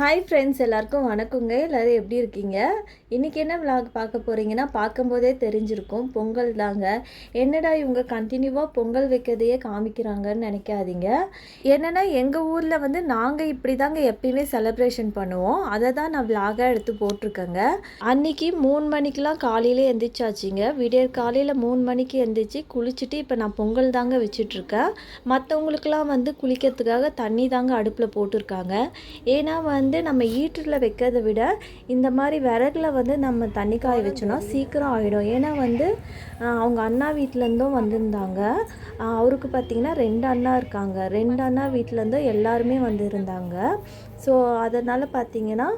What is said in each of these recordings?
Hi friends எல்லாருக்கும் வணக்கங்க. எல்லோரும் எப்படி இருக்கீங்க? இன்றைக்கி என்ன விளாக் பார்க்க போகிறீங்கன்னா பார்க்கும்போதே தெரிஞ்சிருக்கும். பொங்கல் தாங்க. என்னடா இவங்க கண்டினியூவாக பொங்கல் வைக்கிறதையே காமிக்கிறாங்கன்னு நினைக்காதீங்க. என்னென்னா எங்கள் ஊரில் வந்து நாங்கள் இப்படி தாங்க எப்பயுமே செலப்ரேஷன் பண்ணுவோம். அதை தான் நான் விளாகாக எடுத்து போட்டிருக்கேங்க. அன்னைக்கு மூணு மணிக்கெலாம் காலையிலே எந்திரிச்சாச்சுங்க. விடியற் காலையில் மூணு மணிக்கு எந்திரிச்சு குளிச்சுட்டு இப்போ நான் பொங்கல் தாங்க வச்சிட்ருக்கேன் மற்றவங்களுக்கெல்லாம் வந்து குளிக்கிறதுக்காக தண்ணி தாங்க அடுப்பில் போட்டிருக்காங்க. ஏன்னா வந்து வந்து நம்ம ஈட்டரில் வைக்கிறத விட இந்த மாதிரி விறகுல வந்து நம்ம தண்ணி காய வச்சோன்னா சீக்கிரம் ஆகிடும் ஏன்னா வந்து அவங்க அண்ணா வீட்டிலேருந்தும் வந்திருந்தாங்க. அவருக்கு பார்த்திங்கன்னா ரெண்டு அண்ணா இருக்காங்க. ரெண்டு அண்ணா வீட்டிலேருந்தும் எல்லாருமே வந்திருந்தாங்க. ஸோ அதனால் பார்த்தீங்கன்னா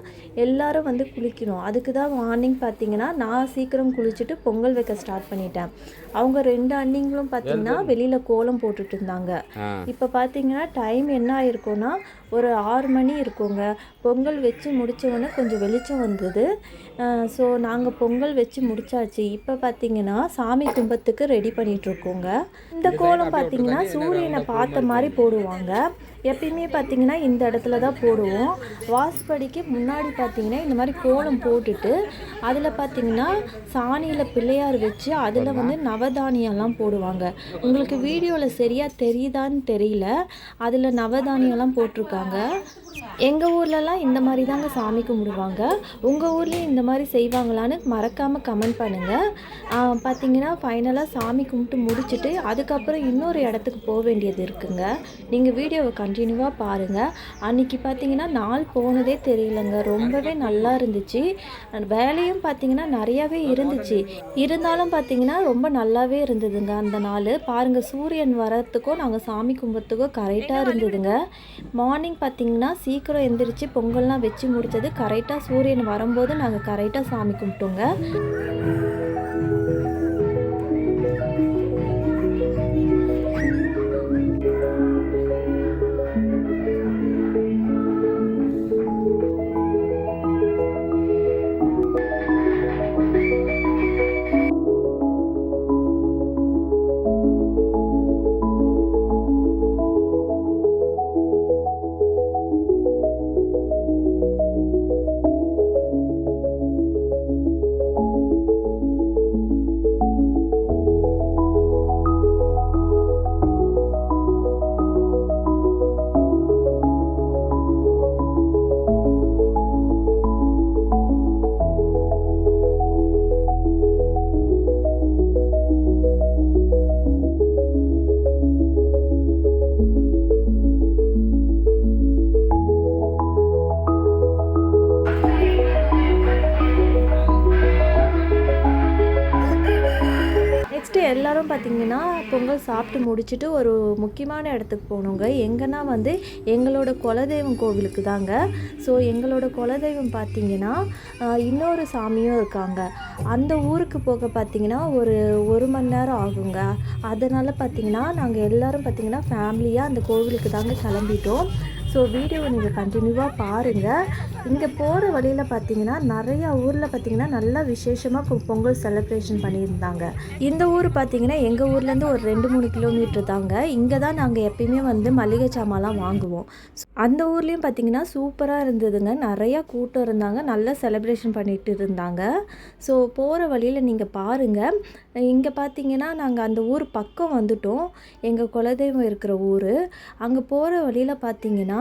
எல்லாரும் வந்து குளிக்கணும். அதுக்கு தான் மார்னிங் பார்த்தீங்கன்னா நான் சீக்கிரம் குளிச்சுட்டு பொங்கல் வைக்க ஸ்டார்ட் பண்ணிட்டேன். அவங்க ரெண்டு அண்ணிங்களும் பார்த்தீங்கன்னா வெளியில் கோலம் போட்டுட்டு இருந்தாங்க. இப்போ பார்த்தீங்கன்னா டைம் என்ன ஆயிருக்கும்னா ஒரு ஆறு மணி இருக்குங்க. பொங்கல் வச்சு முடிச்ச உடனே கொஞ்சம் வெளிச்சம் வந்தது. ஸோ நாங்கள் பொங்கல் வச்சு முடிச்சாச்சு. இப்போ பார்த்தீங்கன்னா சாமி கும்பத்துக்கு ரெடி பண்ணிகிட்ருக்கோங்க இந்த கோலம் பார்த்தீங்கன்னா சூரியனை பார்த்த மாதிரி போடுவாங்க. எப்பயுமே பார்த்தீங்கன்னா இந்த இடத்துல தான் போடுவோம். வாசப்படிக்கு முன்னாடி பார்த்தீங்கன்னா இந்த மாதிரி கோலம் போட்டுட்டு அதில் பார்த்தீங்கன்னா சாணியில் பிள்ளையார் வச்சு அதில் வந்து நவதானியம்லாம் போடுவாங்க. உங்களுக்கு வீடியோவில் சரியாக தெரியுதான்னு தெரியல. அதில் நவதானியம்லாம் போட்டிருக்காங்க. எங்கள் ஊர்லலாம் இந்த மாதிரி தாங்க சாமி கும்பிடுவாங்க. உங்கள் ஊர்லேயும் இந்த மாதிரி செய்வாங்களான்னு மறக்காமல் கமெண்ட் பண்ணுங்கள் பார்த்தீங்கன்னா ஃபைனலாக சாமி கும்பிட்டு முடிச்சுட்டு அதுக்கப்புறம் இன்னொரு இடத்துக்கு போக வேண்டியது இருக்குங்க. நீங்கள் வீடியோவை கண்டினியூவாக பாருங்கள் அன்றைக்கி பார்த்தீங்கன்னா நாள் போனதே தெரியலங்க. ரொம்பவே நல்லா இருந்துச்சு. வேலையும் பார்த்தீங்கன்னா நிறையாவே இருந்துச்சு. இருந்தாலும் பார்த்தீங்கன்னா ரொம்ப நல்லாவே இருந்ததுங்க அந்த நாள். பாருங்கள் சூரியன் வரத்துக்கும் நாங்கள் சாமி கும்பிட்றதுக்கும் கரெக்டாக இருந்ததுங்க. மார்னிங் பார்த்தீங்கன்னா சீக்கிரம் எந்திரிச்சு பொங்கல்லாம் வச்சு முடிச்சது கரெக்டாக சூரியன் வரும்போது நாங்கள் கரெக்டாக சாமி கும்பிட்டோங்க. பொங்கல் சாப்பிட்டு முடிச்சுட்டு ஒரு முக்கியமான இடத்துக்கு போகணுங்க. எங்கன்னா வந்து எங்களோட குலதெய்வம் கோவிலுக்கு தாங்க. ஸோ எங்களோட குலதெய்வம் பார்த்தீங்கன்னா இன்னொரு சாமியும் இருக்காங்க. அந்த ஊருக்கு போக பார்த்தீங்கன்னா ஒரு ஒரு மணி நேரம் ஆகுங்க. அதனால் பார்த்தீங்கன்னா நாங்கள் எல்லாரும் பார்த்தீங்கன்னா ஃபேமிலியாக அந்த கோவிலுக்கு தாங்க கிளம்பிட்டோம். ஸோ வீடியோவை நீங்கள் கண்டினியூவாக பாருங்கள் இங்கே போகிற வழியில் பார்த்தீங்கன்னா நிறையா ஊரில் பார்த்தீங்கன்னா நல்லா விசேஷமாக பொங்கல் செலிப்ரேஷன் பண்ணியிருந்தாங்க. இந்த ஊர் பார்த்தீங்கன்னா எங்கள் ஊர்லேருந்து ஒரு ரெண்டு மூணு கிலோமீட்டர் தாங்க. இங்கே தான் நாங்கள் எப்பயுமே வந்து மளிகை சாமான்லாம் வாங்குவோம். அந்த ஊர்லேயும் பார்த்தீங்கன்னா சூப்பராக இருந்ததுங்க. நிறையா கூட்டம் இருந்தாங்க. நல்லா செலிப்ரேஷன் பண்ணிட்டு இருந்தாங்க. ஸோ போகிற வழியில் நீங்கள் பாருங்கள் இங்கே பார்த்தீங்கன்னா நாங்கள் அந்த ஊர் பக்கம் வந்துட்டோம். எங்கள் குலதெய்வம் இருக்கிற ஊர். அங்கே போகிற வழியில் பார்த்தீங்கன்னா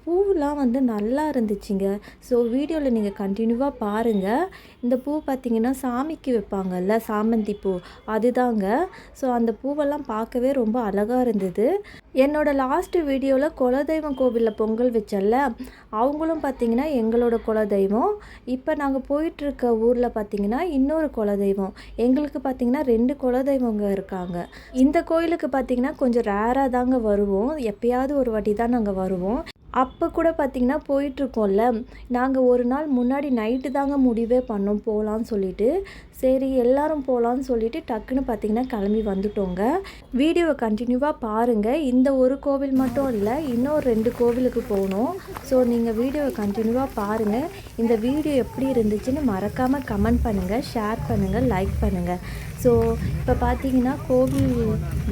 பூவெலாம் வந்து நல்லா இருந்துச்சுங்க. ஸோ வீடியோவில் நீங்கள் கண்டினியூவாக பாருங்கள் இந்த பூ பார்த்தீங்கன்னா சாமிக்கு வைப்பாங்கல்ல சாமந்தி பூ. அதுதாங்க. ஸோ அந்த பூவெல்லாம் பார்க்கவே ரொம்ப அழகாக இருந்தது. என்னோடய லாஸ்ட் வீடியோவில் குலதெய்வம் கோவிலில் பொங்கல் வச்சல அவங்களும் பார்த்தீங்கன்னா எங்களோட குலதெய்வம். இப்போ நாங்கள் போயிட்டுருக்க ஊரில் பார்த்தீங்கன்னா இன்னொரு குலதெய்வம். எங்களுக்கு பார்த்திங்கன்னா ரெண்டு குலதெய்வங்க இருக்காங்க. இந்த கோயிலுக்கு பார்த்தீங்கன்னா கொஞ்சம் ரேராக தாங்க வருவோம். எப்பயாவது ஒரு வாட்டி தான் நாங்கள் வருவோம். அப்போ கூட பார்த்தீங்கன்னா போயிட்டுருக்கோம்ல. நாங்கள் ஒரு நாள் முன்னாடி நைட்டு தாங்க முடிவே பண்ணோம் போகலான்னு சொல்லிட்டு. சரி எல்லாரும் போகலான்னு சொல்லிட்டு டக்குன்னு பார்த்தீங்கன்னா கிளம்பி வந்துட்டோங்க. வீடியோவை கண்டினியூவாக பாருங்கள் இந்த ஒரு கோவில் மட்டும் இல்லை இன்னொரு ரெண்டு கோவிலுக்கு போகணும் ஸோ நீங்கள் வீடியோவை கண்டினியூவாக பாருங்கள் இந்த வீடியோ எப்படி இருந்துச்சுன்னு மறக்காமல் கமெண்ட் பண்ணுங்கள் ஷேர் பண்ணுங்கள் லைக் பண்ணுங்கள் ஸோ இப்போ பார்த்தீங்கன்னா கோவில்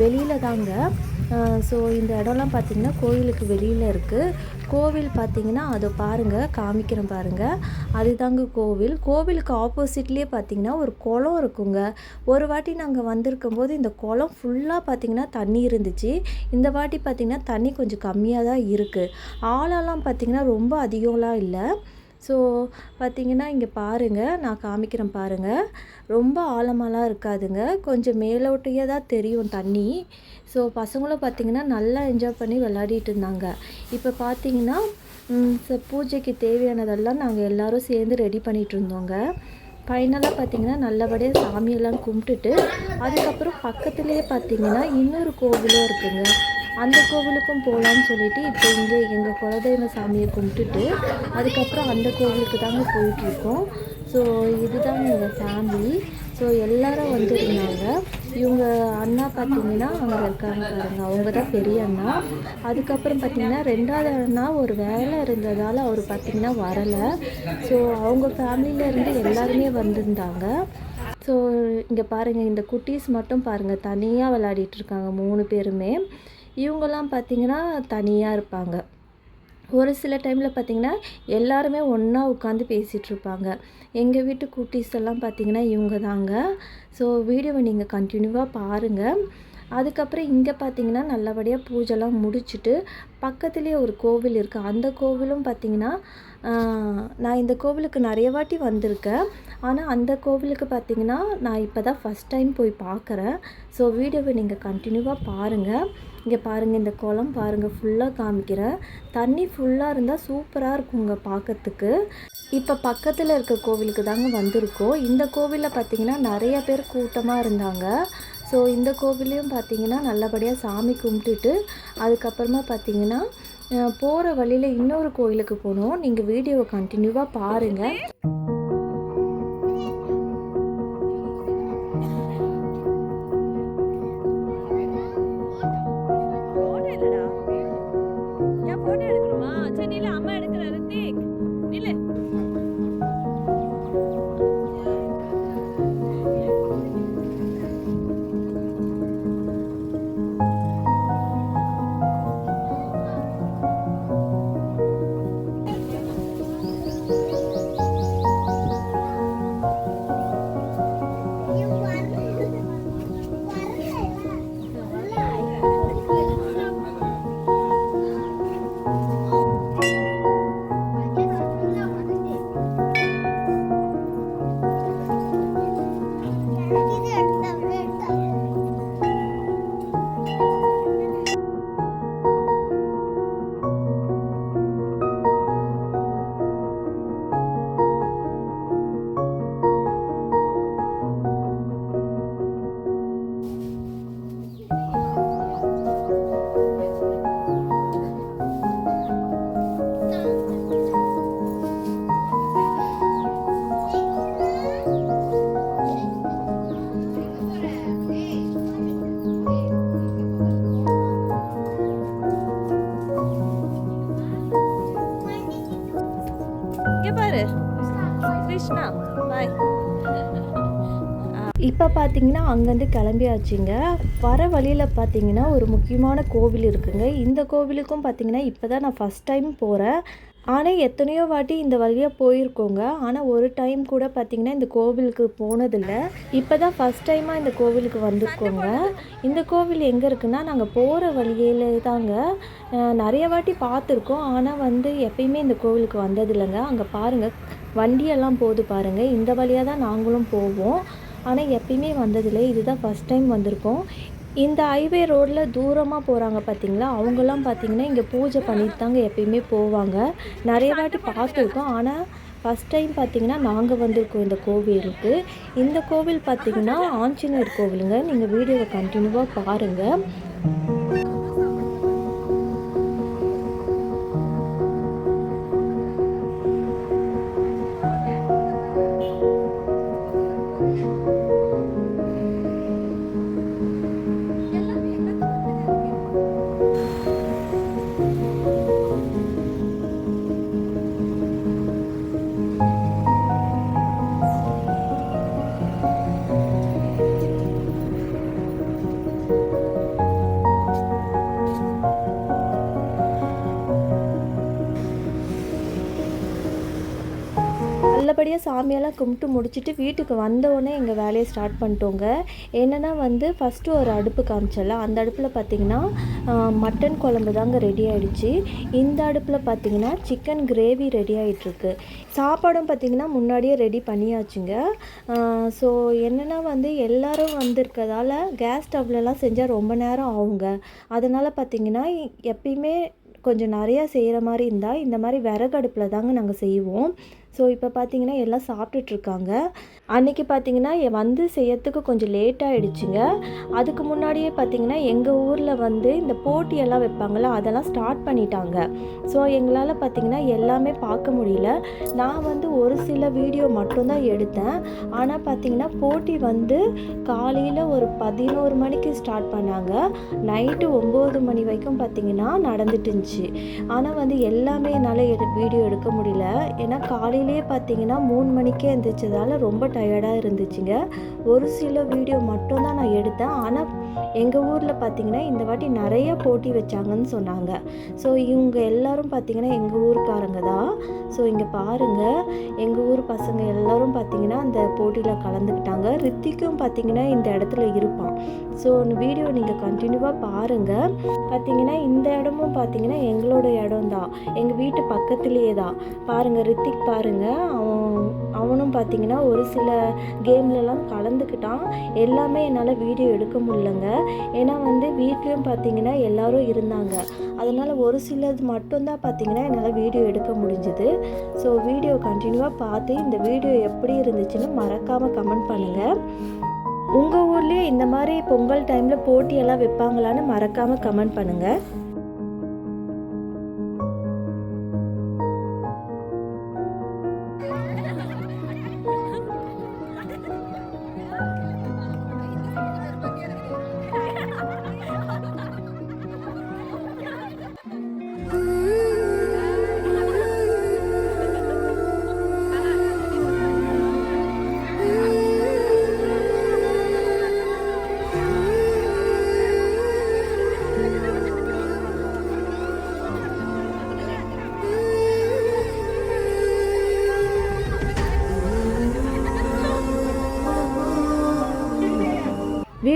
வெளியில் தாங்க. ஸோ இந்த இடம்லாம் பார்த்திங்கன்னா கோயிலுக்கு வெளியில் இருக்குது கோவில் பார்த்திங்கன்னா அதை பாருங்கள் காமிக்கிறேன் பாருங்கள் அதுதாங்க கோவில். கோவிலுக்கு ஆப்போசிட்லேயே பார்த்தீங்கன்னா ஒரு குளம் இருக்குங்க. ஒரு வாட்டி நாங்கள் வந்திருக்கும் போது இந்த குளம் ஃபுல்லாக பார்த்திங்கன்னா தண்ணி இருந்துச்சு. இந்த வாட்டி பார்த்தீங்கன்னா தண்ணி கொஞ்சம் கம்மியாக தான் இருக்குது ஆழம்லாம் பார்த்திங்கன்னா ரொம்ப அதிகம்லாம் இல்லை. ஸோ பார்த்தீங்கன்னா இங்கே பாருங்கள் நான் காமிக்கிறேன் பாருங்கள் ரொம்ப ஆழமாலாம் இருக்காதுங்க. கொஞ்சம் மேலோட்டையே தான் தெரியும் தண்ணி. ஸோ பசங்களும் பார்த்தீங்கன்னா நல்லா என்ஜாய் பண்ணி விளையாடிட்டு இருந்தாங்க. இப்போ பார்த்தீங்கன்னா பூஜைக்கு தேவையானதெல்லாம் நாங்கள் எல்லாரும் சேர்ந்து ரெடி பண்ணிகிட்டு இருந்தோங்க. ஃபைனலாக பார்த்திங்கன்னா நல்லபடியாக சாமியெல்லாம் கும்பிட்டுட்டு அதுக்கப்புறம் பக்கத்துலேயே பார்த்தீங்கன்னா இன்னொரு கோவிலும் இருக்குதுங்க அந்த கோவிலுக்கும் போகலான்னு சொல்லிட்டு இப்போ இங்கே எங்கள் குலதெய்வ சாமியை கும்பிட்டுட்டு அதுக்கப்புறம் அந்த கோவிலுக்கு தாங்க போயிட்டுருக்கோம். ஸோ இதுதான் எங்கள் ஃபேமிலி ஸோ எல்லாரும் வந்துருந்தாங்க. இவங்க அண்ணா பார்த்தீங்கன்னா அங்கே இருக்காங்க பாருங்க. அவங்க தான் பெரிய அண்ணா. அதுக்கப்புறம் பார்த்தீங்கன்னா ரெண்டாவது அண்ணா ஒரு வேலை இருந்ததால் அவர் பார்த்தீங்கன்னா வரலை. ஸோ அவங்க ஃபேமிலியிலேருந்து எல்லாருமே வந்திருந்தாங்க. ஸோ இங்கே பாருங்கள் இந்த குட்டீஸ் மட்டும் பாருங்கள் தனியாக விளையாடிட்டு இருக்காங்க மூணு பேருமே. இவங்கெல்லாம் பார்த்தீங்கன்னா தனியாக இருப்பாங்க. ஒரு சில டைமில் பார்த்தீங்கன்னா எல்லாருமே ஒன்றா உட்காந்து பேசிகிட்ருப்பாங்க எங்கள் வீட்டு குட்டீஸ் எல்லாம் பார்த்தீங்கன்னா இவங்க தாங்க ஸோ வீடியோவை நீங்கள் கண்டினியூவாக பாருங்கள் அதுக்கப்புறம் இங்கே பார்த்தீங்கன்னா நல்லபடியாக பூஜைலாம் முடிச்சுட்டு பக்கத்துலேயே ஒரு கோவில் இருக்குது அந்த கோவிலும் பார்த்தீங்கன்னா நான் இந்த கோவிலுக்கு நிறைய வாட்டி வந்திருக்கேன். ஆனால் அந்த கோவிலுக்கு பார்த்தீங்கன்னா நான் இப்போ தான் ஃபஸ்ட் டைம் போய் பார்க்குறேன் ஸோ வீடியோவை நீங்கள் கண்டினியூவாக பாருங்கள் இங்கே பாருங்கள் இந்த குளம் பாருங்கள் ஃபுல்லாக காமிக்கிறேன். தண்ணி ஃபுல்லாக இருந்தால் சூப்பராக இருக்குங்க பார்க்கறதுக்கு இப்போ பக்கத்தில் இருக்க கோவிலுக்கு தாங்க வந்திருக்கோம். இந்த கோவிலில் பார்த்திங்கன்னா நிறைய பேர் கூட்டமாக இருந்தாங்க. ஸோ இந்த கோவிலையும் பார்த்தீங்கன்னா நல்லபடியாக சாமி கும்பிட்டுட்டு அதுக்கப்புறமா பார்த்தீங்கன்னா போகிற வழியில் இன்னொரு கோயிலுக்கு போனோம் நீங்கள் வீடியோவை கண்டினியூவாக பாருங்கள் பாய் இப்போ பார்த்தீங்கன்னா அங்கேருந்து கிளம்பியாச்சுங்க. வர வழியில் பார்த்தீங்கன்னா ஒரு முக்கியமான கோவில் இருக்குங்க. இந்த கோவிலுக்கும் பார்த்தீங்கன்னா இப்போ தான் நான் ஃபஸ்ட் டைம் போகிறேன் ஆனால் எத்தனையோ வாட்டி இந்த வழியாக போயிருக்கோங்க. ஆனால் ஒரு டைம் கூட பார்த்தீங்கன்னா இந்த கோவிலுக்கு போனதில்லை. இப்போ தான் ஃபஸ்ட் டைமாக இந்த கோவிலுக்கு வந்திருக்கோங்க. இந்த கோவில் எங்கே இருக்குன்னா நாங்கள் போகிற வழியில தாங்க நிறைய வாட்டி பார்த்துருக்கோம் ஆனால் வந்து எப்பயுமே இந்த கோவிலுக்கு வந்ததில்லைங்க. அங்கே பாருங்கள் வண்டியெல்லாம் போகுது பாருங்கள் இந்த வழியாக தான் நாங்களும் போவோம். ஆனால் எப்பயுமே வந்ததில்லை. இதுதான் ஃபஸ்ட் டைம் வந்திருக்கோம். இந்த ஹைவே ரோட்டில் தூரமாக போகிறாங்க பார்த்தீங்களா அவங்கெல்லாம் பார்த்தீங்கன்னா இங்கே பூஜை பண்ணிட்டு தாங்க எப்பயுமே போவாங்க. நிறைய வாட்டி பார்த்துருக்கோம். ஆனால் ஃபஸ்ட் டைம் பார்த்தீங்கன்னா நாங்கள் வந்திருக்கோம் இந்த கோவிலுக்கு. இந்த கோவில் பார்த்தீங்கன்னா ஆஞ்சநேயர் கோவிலுங்க. நீங்கள் வீடியோவை கண்டினியூவாக பாருங்கள் நல்லபடியாக சாமியெல்லாம் கும்பிட்டு முடிச்சுட்டு வீட்டுக்கு வந்தோடனே எங்கள் வேலையை ஸ்டார்ட் பண்ணிட்டோங்க. என்னென்னா வந்து ஃபஸ்ட்டு ஒரு அடுப்பு காமிச்சல அந்த அடுப்பில் பார்த்தீங்கன்னா மட்டன் குழம்பு தாங்க ரெடி ஆகிடுச்சு இந்த அடுப்பில் பார்த்தீங்கன்னா சிக்கன் கிரேவி ரெடி ஆகிட்டுருக்கு சாப்பாடும் பார்த்தீங்கன்னா முன்னாடியே ரெடி பண்ணியாச்சுங்க. ஸோ என்னென்னா வந்து எல்லோரும் வந்திருக்கதால கேஸ் ஸ்டவ்லலாம் செஞ்சால் ரொம்ப நேரம் ஆகுங்க. அதனால் பார்த்திங்கன்னா எப்பயுமே கொஞ்சம் நிறையா செய்கிற மாதிரி இருந்தால் இந்த மாதிரி விறகு அடுப்பில் தாங்க நாங்கள் செய்வோம். ஸோ இப்போ பார்த்தீங்கன்னா எல்லாம் சாப்பிட்டுட்ருக்காங்க. இருக்காங்க அன்னைக்கு பார்த்தீங்கன்னா வந்து செய்யறதுக்கு கொஞ்சம் லேட் அதுக்கு முன்னாடியே பார்த்தீங்கன்னா எங்கள் ஊரில் வந்து இந்த போட்டியெல்லாம் வைப்பாங்கள அதெல்லாம் ஸ்டார்ட் பண்ணிட்டாங்க. ஸோ எங்களால் பார்த்தீங்கன்னா எல்லாமே பார்க்க முடியல. நான் வந்து ஒரு சில வீடியோ மட்டும்தான் எடுத்தேன். ஆனால் பார்த்தீங்கன்னா போட்டி வந்து காலையில் ஒரு பதினோரு மணிக்கு ஸ்டார்ட் பண்ணாங்க. நைட்டு ஒம்பது மணி வரைக்கும் பார்த்தீங்கன்னா நடந்துட்டு இருந்துச்சு ஆனால் வந்து எல்லாமே என்னால் எடு வீடியோ எடுக்க முடியல. ஏன்னா காலையில் காலையிலேயே பார்த்தீங்கன்னா மூணு மணிக்கே எழுந்திரிச்சதால ரொம்ப டயர்டாக இருந்துச்சுங்க. ஒரு சில வீடியோ மட்டும்தான் நான் எடுத்தேன். ஆனால் எங்கள் ஊரில் பார்த்தீங்கன்னா இந்த வாட்டி நிறைய போட்டி வச்சாங்கன்னு சொன்னாங்க. ஸோ இவங்க எல்லாரும் பார்த்தீங்கன்னா எங்கள் ஊருக்காரங்க தான். ஸோ இங்கே பாருங்கள் எங்கள் ஊர் பசங்க எல்லாரும் பார்த்தீங்கன்னா அந்த போட்டியில் கலந்துக்கிட்டாங்க. ரித்திக்கும் பார்த்தீங்கன்னா இந்த இடத்துல இருப்பான். ஸோ அந்த வீடியோ நீங்கள் கண்டினியூவாக பாருங்கள் பார்த்தீங்கன்னா இந்த இடமும் பார்த்தீங்கன்னா எங்களோட இடம் தான் எங்கள் வீட்டு பக்கத்துலேயே தான். பாருங்கள் ரித்திக் பாருங்கள் அவன் அவனும் பார்த்தீங்கன்னா ஒரு சில கேம்லலாம் கலந்துக்கிட்டான். எல்லாமே என்னால் வீடியோ எடுக்க முடியலங்க. ஏன்னா வந்து வீட்லேயும் பார்த்தீங்கன்னா எல்லாரும் இருந்தாங்க. அதனால் ஒரு சிலது மட்டும்தான் பார்த்தீங்கன்னா என்னால் வீடியோ எடுக்க முடிஞ்சுது. ஸோ வீடியோ கண்டினியூவாக பார்த்து இந்த வீடியோ எப்படி இருந்துச்சுன்னு மறக்காமல் கமெண்ட் பண்ணுங்கள் உங்கள் ஊர்லேயே இந்த மாதிரி பொங்கல் டைமில் போட்டியெல்லாம் வைப்பாங்களான்னு மறக்காமல் கமெண்ட் பண்ணுங்கள்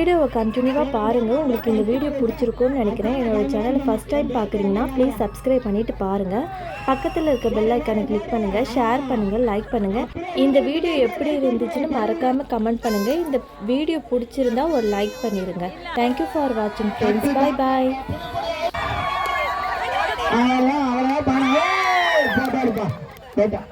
வீடியோவை கண்டினியூவாக பாருங்கள் உங்களுக்கு இந்த வீடியோ பிடிச்சிருக்கும்னு நினைக்கிறேன் என்னோட சேனலை ஃபஸ்ட் டைம் பார்க்குறீங்கன்னா ப்ளீஸ் சப்ஸ்கிரைப் பண்ணிவிட்டு பாருங்கள் பக்கத்தில் இருக்க பெல் ஐக்கானை கிளிக் பண்ணுங்கள் ஷேர் பண்ணுங்கள் லைக் பண்ணுங்கள் இந்த வீடியோ எப்படி இருந்துச்சுன்னு மறக்காமல் கமெண்ட் பண்ணுங்கள் இந்த வீடியோ பிடிச்சிருந்தா ஒரு லைக் பண்ணிடுங்க தேங்க்யூ ஃபார் வாட்சிங் ஃப்ரெண்ட்ஸ் பாய் பாய் போட்டா